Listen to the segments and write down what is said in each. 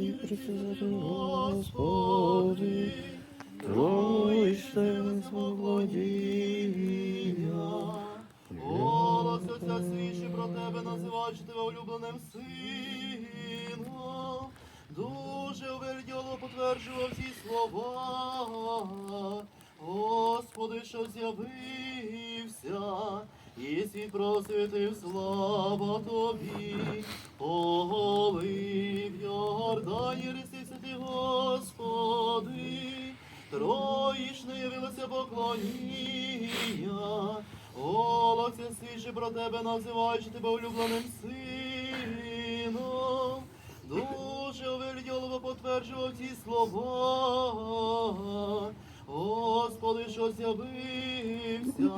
Святий Пресвятий Господи, Тройште володіння. Голос Отця свідчи про тебе, називаючи тебе улюбленим сином. Дуже уверділо потверджував всі слова. Господи, що з'явився, і світ просвітив слава тобі. Оголив Йордані, рисився ти, Господи. Троїчне явилося поклоніння. Голоси свідчи про тебе, називаючи тебе улюбленим сином. Дуже увельдьолово потверджував ці слова. Господи, що з'явився,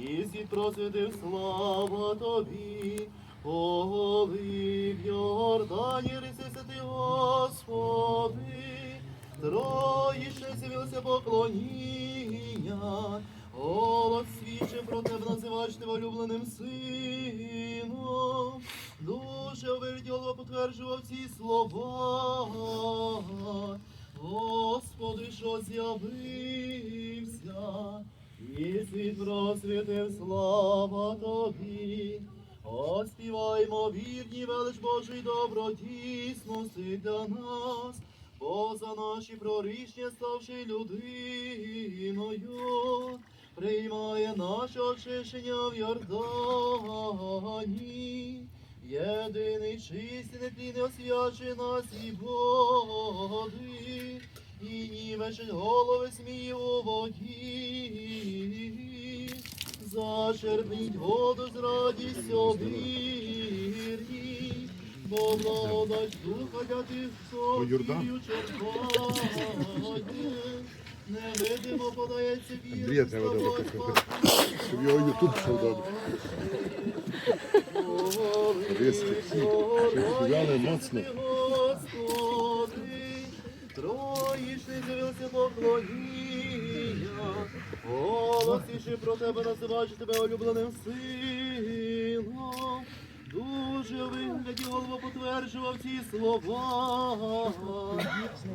і світ просвітив слава тобі. Оголив Йордані, рисися ти, Господи. Троїще з'явилося поклоніння, голос свідчив про тебе, називаєш тебе улюбленим сином. Дуже уверділо потверджував ці слова. Господи, що з'явився, і світ просвітив слава тобі. Оспіваймо вірні велич Божий добродійсності для нас, бо за наші прорішення ставши людиною, приймає наше очищення в Йордані. Єдиний чистий, нетлінний освячує нас і води, і нівечить голови смію у воді. Зачерпніть воду з радістю вірні, бо благодать духа для тих, хто Йордан? вірю черпає. Невидимо подається треба добре купити, щоб його ютуб пішов добре. Дивіться, Швидяне моцно. Господи, Троїчний з'явився поклоніння, голосіши про тебе називаючи тебе улюбленим сином. Дуже вигляді голову потверджував ці слова.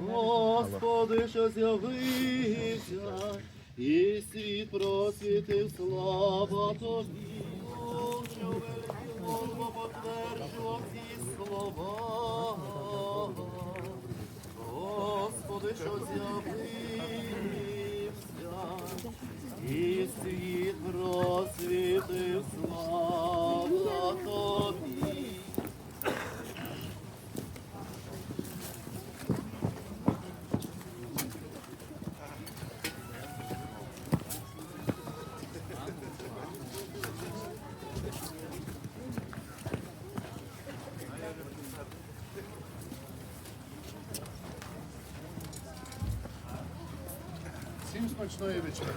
Господи, що з'явився, і світ просвітив слава тобі. Дуже вигляді голову потверджував ці слова. І світ просвітив слава тобі. Всім смачної вечері.